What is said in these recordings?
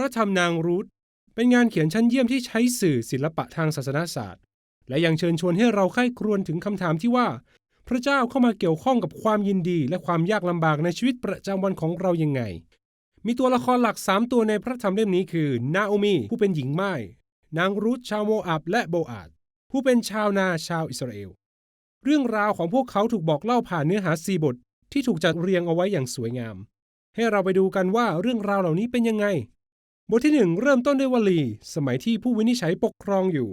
ระธรรมนางรูธเป็นงานเขียนชั้นเยี่ยมที่ใช้สื่อศิลปะทางศาสนาศาสตร์ และยังเชิญชวนให้เราใคร่ครวญถึงคำถามที่ว่า พระเจ้าเข้ามาเกี่ยวข้องกับความยินดี และความยากลำบากในชีวิตประจำวันของเรายังไง มีตัวละครหลัก 3 ตัวในพระธรรมเล่มนี้คือ นาโอมีผู้เป็นหญิงไม่ายนางรูธชาวโมอับและโบอาดผู้เป็นชาวนาชาวอิสราเอล เรื่องราวของพวกเขาถูกบอกเล่าผ่านเนื้อหาสีบทที่ถูกจัดเรียงเอาไว้อย่างสวยงาม ให้เราไปดูกันว่าเรื่องราวเหล่านี้เป็นยังไง บทที่หนึ่งเริ่มต้นด้วยวลี สมัยที่ผู้วินิจฉัยปกครองอยู่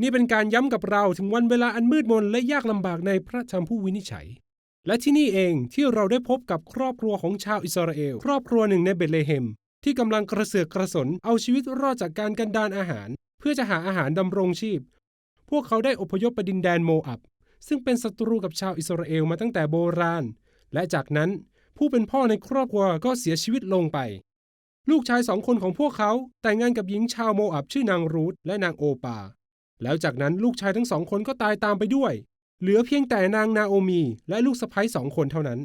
นี่เป็นการย้ำกับเราถึงวันเวลาอันมืดมนและยากลำบากในพระธรรมผู้วินิจฉัย และที่นี่เองที่เราได้พบกับครอบครัวของชาวอิสราเอล ครอบครัวหนึ่งในเบธเลเฮม ที่กำลังกระเสือกกระสนเอาชีวิตรอดจากการกันดานอาหาร เพื่อจะหาอาหารดำรงชีพ พวกเขาได้อพยพไปดินแดนโมอับ ซึ่งเป็นศัตรูกับชาวอิสราเอลมาตั้งแต่โบราณ และจากนั้นผู้เป็นพ่อในครอบครัวก็เสียชีวิตลงไป ลูกชายสองคนของพวกเขาแต่งงานกับหญิงชาวโมอับชื่อนางรูธและนางโอปา แล้วจากนั้นลูกชายทั้งสองคนก็ตายตามไปด้วย เหลือเพียงแต่นางนาโอมีและลูกสะใภ้สองคนเท่านั้น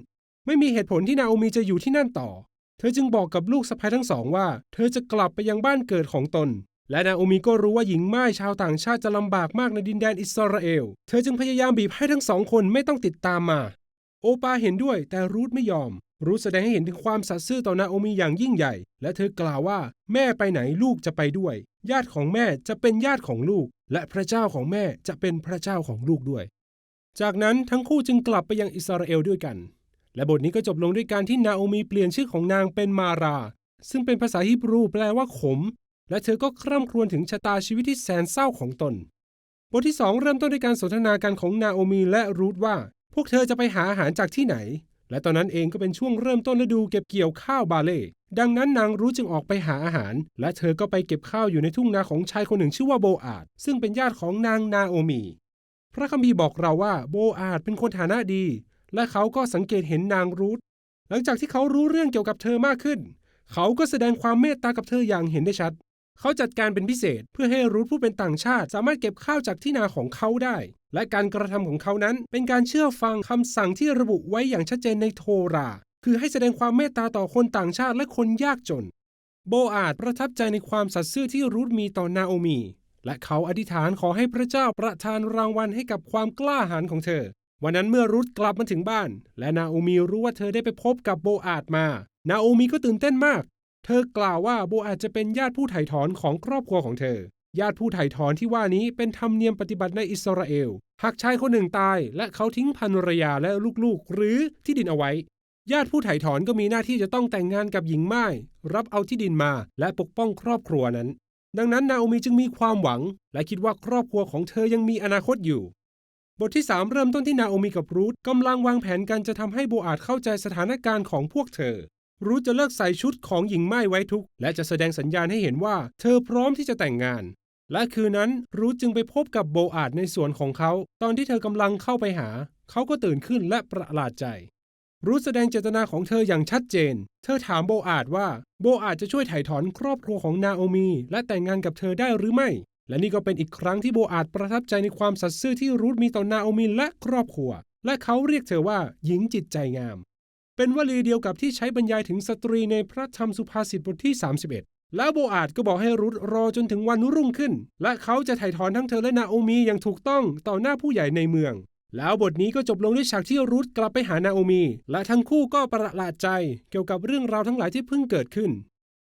ไม่มีเหตุผลที่นาโอมีจะอยู่ที่นั่นต่อ เธอจึงบอกกับลูกสะใภ้ทั้งสองว่า เธอจะกลับไปยังบ้านเกิดของตน และนาโอมีก็รู้ว่าหญิงม่ายชาวต่างชาติจะลำบากมากในดินแดนอิสราเอล เธอจึงพยายามบีบให้ทั้งสองคนไม่ต้องติดตามมา โอปาเห็นด้วยแต่รูธไม่ยอม รูธแสดงให้เห็นถึงความสัตย์ซื่อต่อนาโอมีอย่างยิ่งใหญ่ และเธอกล่าวว่า แม่ไปไหนลูกจะไปด้วย ญาติของแม่จะเป็นญาติของลูก และพระเจ้าของแม่จะเป็นพระเจ้าของลูกด้วย จากนั้นทั้งคู่จึงกลับไปยังอิสราเอลด้วยกัน และบทนี้ก็จบลงด้วยการที่นาโอมีเปลี่ยนชื่อของนางเป็นมารา ซึ่งเป็นภาษาฮีบรูแปลว่าขม และเธอก็คร่ำครวญถึงชะตาชีวิตที่แสนเศร้าของตน บทที่สองเริ่มต้นด้วยการสนทนากันของนาโอมีและรูธว่า พวกเธอจะไปหาอาหารจากที่ไหน และตอนนั้นเองก็เป็นช่วงเริ่มต้นฤดูเก็บเกี่ยวข้าวบาเล่ ดังนั้นนางรู้จึงออกไปหาอาหาร และเธอก็ไปเก็บข้าวอยู่ในทุ่งนาของชายคนหนึ่งชื่อว่าโบอาด ซึ่งเป็นญาติของนางนาโอมี พระคัมภีร์บอกเราว่าโบอาดเป็นคนฐานะดี และเขาก็สังเกตเห็นนางรูธหลังจากที่เขารู้เรื่องเกี่ยวกับเธอมากขึ้น เขาก็แสดงความเมตตากับเธออย่างเห็นได้ชัด เขาจัดการเป็นพิเศษเพื่อให้รูธผู้เป็นต่างชาติ สามารถเก็บข้าวจากที่นาของเขาได้ และการกระทำของเขานั้นเป็นการเชื่อฟังคำสั่งที่ระบุไว้อย่างชัดเจนในโทรา คือให้แสดงความเมตตาต่อคนต่างชาติและคนยากจน โบอาดประทับใจในความสัตย์ซื่อที่รูธมีต่อนาโอมี และเขาอธิษฐานขอให้พระเจ้าประทานรางวัลให้กับความกล้าหาญของเธอ วันนั้นเมื่อรูธกลับมาถึงบ้าน และนาโอมีรู้ว่าเธอได้ไปพบกับโบอาดมา นาโอมีก็ตื่นเต้นมาก เธอกล่าวว่าโบอาจจะเป็นญาติผู้ไถ่ถอนของครอบครัวของเธอ ญาติผู้ไถ่ถอนที่ว่านี้เป็นธรรมเนียมปฏิบัติในอิสราเอล หากชายคนหนึ่งตาย และเขาทิ้งภรรยาและลูกๆ หรือที่ดินเอาไว้ ญาติผู้ไถ่ถอนก็มีหน้าที่จะต้องแต่งงานกับหญิงไม่ายรับเอาที่ดินมาและปกป้องครอบครัวนั้น ดังนั้นนาโอมีจึงมีความหวัง และคิดว่าครอบครัวของเธอยังมีอนาคตอยู่ บทที่ 3 เริ่มต้นที่นาโอมีกับรูธกำลังวางแผนกันจะทำให้โบอาดเข้าใจสถานการณ์ของพวกเธอรูธจะเลิกใส่ชุดของหญิงไม่ายไว้ทุกข์และจะแสดงสัญญาณให้เห็นว่า เธอพร้อมที่จะแต่งงาน และคืนนั้นรูธจึงไปพบกับโบอาดในสวนของเขา ตอนที่เธอกำลังเข้าไปหา เขาก็ตื่นขึ้นและประหลาดใจ รูธแสดงเจตนาของเธออย่างชัดเจน เธอถามโบอาดว่าโบอาดจะช่วยถ่ายถอนครอบครัวของนาโอมี และแต่งงานกับเธอได้หรือไม่ และนี่ก็เป็นอีกครั้งที่โบอาดประทับใจในความสัตย์ซื่อที่รูธมีต่อนาโอมีและครอบครัว และเขาเรียกเธอว่าหญิงจิตใจงาม เป็นวลีเดียวกับที่ใช้บรรยายถึงสตรีในพระธรรมสุภาษิตบทที่ 31 แล้วโบอาดก็บอกให้รุธรอจนถึงวันรุ่งขึ้น และเขาจะถ่ายถอนทั้งเธอและนาโอมีอย่างถูกต้องต่อหน้าผู้ใหญ่ในเมือง แล้วบทนี้ก็จบลงด้วยฉากที่รุธกลับไปหานาโอมี และทั้งคู่ก็ประหลาดใจเกี่ยวกับเรื่องราวทั้งหลายที่เพิ่งเกิดขึ้น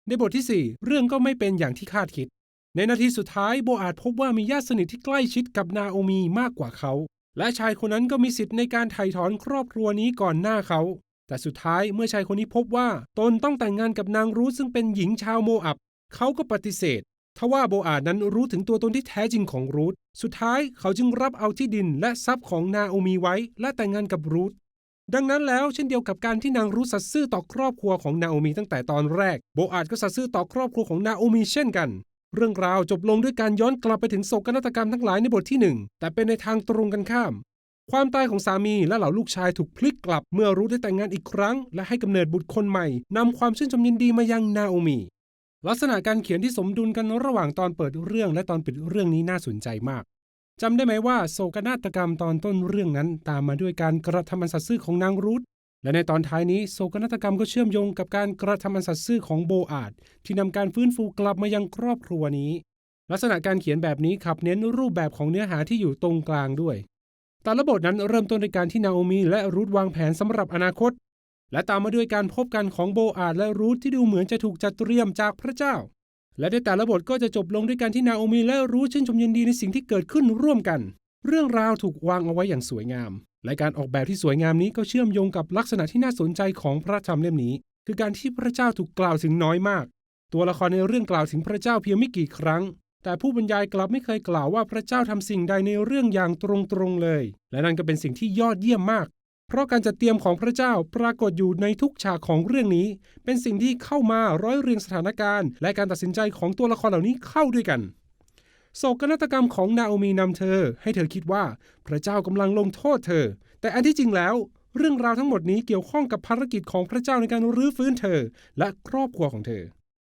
ในบทที่ 4 เรื่องก็ไม่เป็นอย่างที่คาดคิด ในนาทีสุดท้ายโบอาดพบว่ามีญาติสนิทที่ใกล้ชิดกับนาโอมีมากกว่าเขา และชายคนนั้นก็มีสิทธิ์ในการไถ่ถอนครอบครัวนี้ก่อนหน้าเขา แต่สุดท้ายเมื่อชายคนนี้พบว่าตนต้องแต่งงานกับนางรูธซึ่งเป็นหญิงชาวโมอับ เขาก็ปฏิเสธทว่าโบอาดนั้นรู้ถึงตัวตนที่แท้จริงของรูธสุดท้ายเขาจึงรับเอาที่ดินและทรัพย์ของนาโอมีไว้และแต่งงานกับรูธดังนั้นแล้วเช่นเดียวกับการที่นางรูธสัตย์ซื่อต่อครอบครัวของนาโอมีตั้งแต่ตอนแรก โบอาดก็สัตย์ซื่อต่อครอบครัวของนาโอมีเช่นกัน เรื่องราวจบลงด้วยการย้อนกลับไปถึงโศกนาฏกรรมทั้งหลายในบทที่หนึ่งแต่เป็นในทางตรงกันข้าม ความตายของสามีและเหล่าลูกชายถูกพลิกกลับเมื่อรู้ได้แต่งงานอีกครั้ง และให้กำเนิดบุตรคนใหม่นำความชื่นชมยินดีมายังนาโอมีลักษณะการเขียนที่สมดุลกันระหว่างตอนเปิดเรื่องและตอนปิดเรื่องนี้น่าสนใจมากจำได้ไหมว่าโศกนาฏกรรมตอนต้นเรื่องนั้นตามมาด้วยการกระทำอันสัตย์ซื่อของนางรูธและในตอนท้ายนี้โศกนาฏกรรมก็เชื่อมโยงกับการกระทำอันสัตย์ซื่อของโบอาดที่นำการฟื้นฟูกลับมายังครอบครัวนี้ ลักษณะการเขียนแบบนี้ขับเน้นรูปแบบของเนื้อหาที่อยู่ตรงกลางด้วย แต่ละบทนั้นเริ่มต้นด้วยการที่นาโอมีและรูธวางแผนสำหรับอนาคต และตามมาด้วยการพบกันของโบอาดและรูธที่ดูเหมือนจะถูกจัดเตรียมจากพระเจ้า และในแต่ละบทก็จะจบลงด้วยการที่นาโอมีและรูธชื่นชมยินดีในสิ่งที่เกิดขึ้นร่วมกัน เรื่องราวถูกวางเอาไว้อย่างสวยงาม และการออกแบบที่สวยงามนี้ก็เชื่อมโยงกับลักษณะที่น่าสนใจของพระธรรมเล่มนี้ คือการที่พระเจ้าถูกกล่าวถึงน้อยมาก ตัวละครในเรื่องกล่าวถึงพระเจ้าเพียงไม่กี่ครั้ง แต่ผู้บรรยายกลับไม่เคยกล่าวว่าพระเจ้าทำสิ่งใดในเรื่องอย่างตรงๆเลย และนั่นก็เป็นสิ่งที่ยอดเยี่ยมมาก เพราะการจัดเตรียมของพระเจ้าปรากฏอยู่ในทุกฉากของเรื่องนี้ เป็นสิ่งที่เข้ามาร้อยเรียงสถานการณ์ และการตัดสินใจของตัวละครเหล่านี้เข้าด้วยกันโศกนาฏกรรมของนาโอมีนำเธอ ให้เธอคิดว่าพระเจ้ากำลังลงโทษเธอ แต่อันที่จริงแล้ว เรื่องราวทั้งหมดนี้เกี่ยวข้องกับภารกิจของพระเจ้าในการรื้อฟื้นเธอ และครอบครัวของเธอ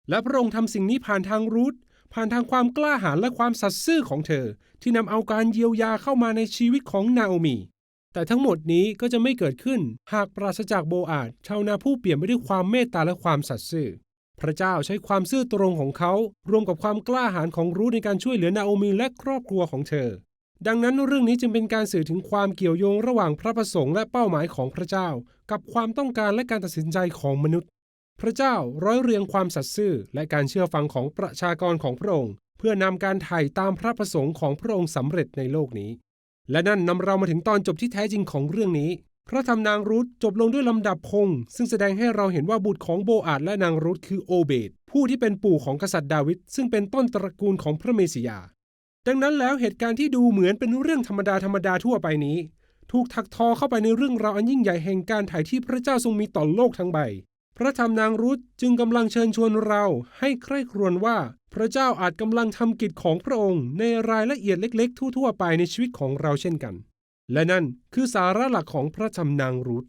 และพระองค์ทำสิ่งนี้ผ่านทางรูท ผ่านทางความกล้าหาญและความสัตย์ซื่อของเธอ ที่นำเอาการเยียวยาเข้ามาในชีวิตของนาโอมีแต่ทั้งหมดนี้ก็จะไม่เกิดขึ้นหากปราศจากโบอาดชาวนาผู้เปลี่ยนไปด้วยความเมตตาและความสัตย์ซื่อ พระเจ้าใช้ความซื่อตรงของเขา รวมกับความกล้าหาญของรูธในการช่วยเหลือนาโอมีและครอบครัวของเธอ ดังนั้นเรื่องนี้จึงเป็นการสื่อถึงความเกี่ยวโยงระหว่างพระประสงค์และเป้าหมายของพระเจ้า กับความต้องการและการตัดสินใจของมนุษย์ พระเจ้าร้อยเรียงความสัตย์ซื่อและการเชื่อฟังของประชากรของพระองค์ เพื่อนำการไถ่ตามพระประสงค์ของพระองค์สำเร็จในโลกนี้ และนั่นนำเรามาถึงตอนจบที่แท้จริงของเรื่องนี้ พระธรรมนางรุธจบลงด้วยลำดับพงศ์ซึ่งแสดงให้เราเห็นว่าบุตรของโบอาดและนางรุธคือโอเบตผู้ที่เป็นปู่ของกษัตริย์ดาวิดซึ่งเป็นต้นตระกูลของพระเมสสิยา ดังนั้นแล้วเหตุการณ์ที่ดูเหมือนเป็นเรื่องธรรมดาธรรมดาทั่วไปนี้ ถูกถักทอเข้าไปในเรื่องราวอันยิ่งใหญ่แห่งการถ่ายที่พระเจ้าทรงมีต่อโลกทั้งใบ พระธรรมนางรุธจึงกำลังเชิญชวนเราให้ใคร่ครวญว่า พระเจ้าอาจกำลังทำกิจของพระองค์ในรายละเอียดเล็ก ๆ ทั่ว ๆ ไปในชีวิตของเราเช่นกัน และนั่นคือสาระหลักของพระธรรมนางรุธ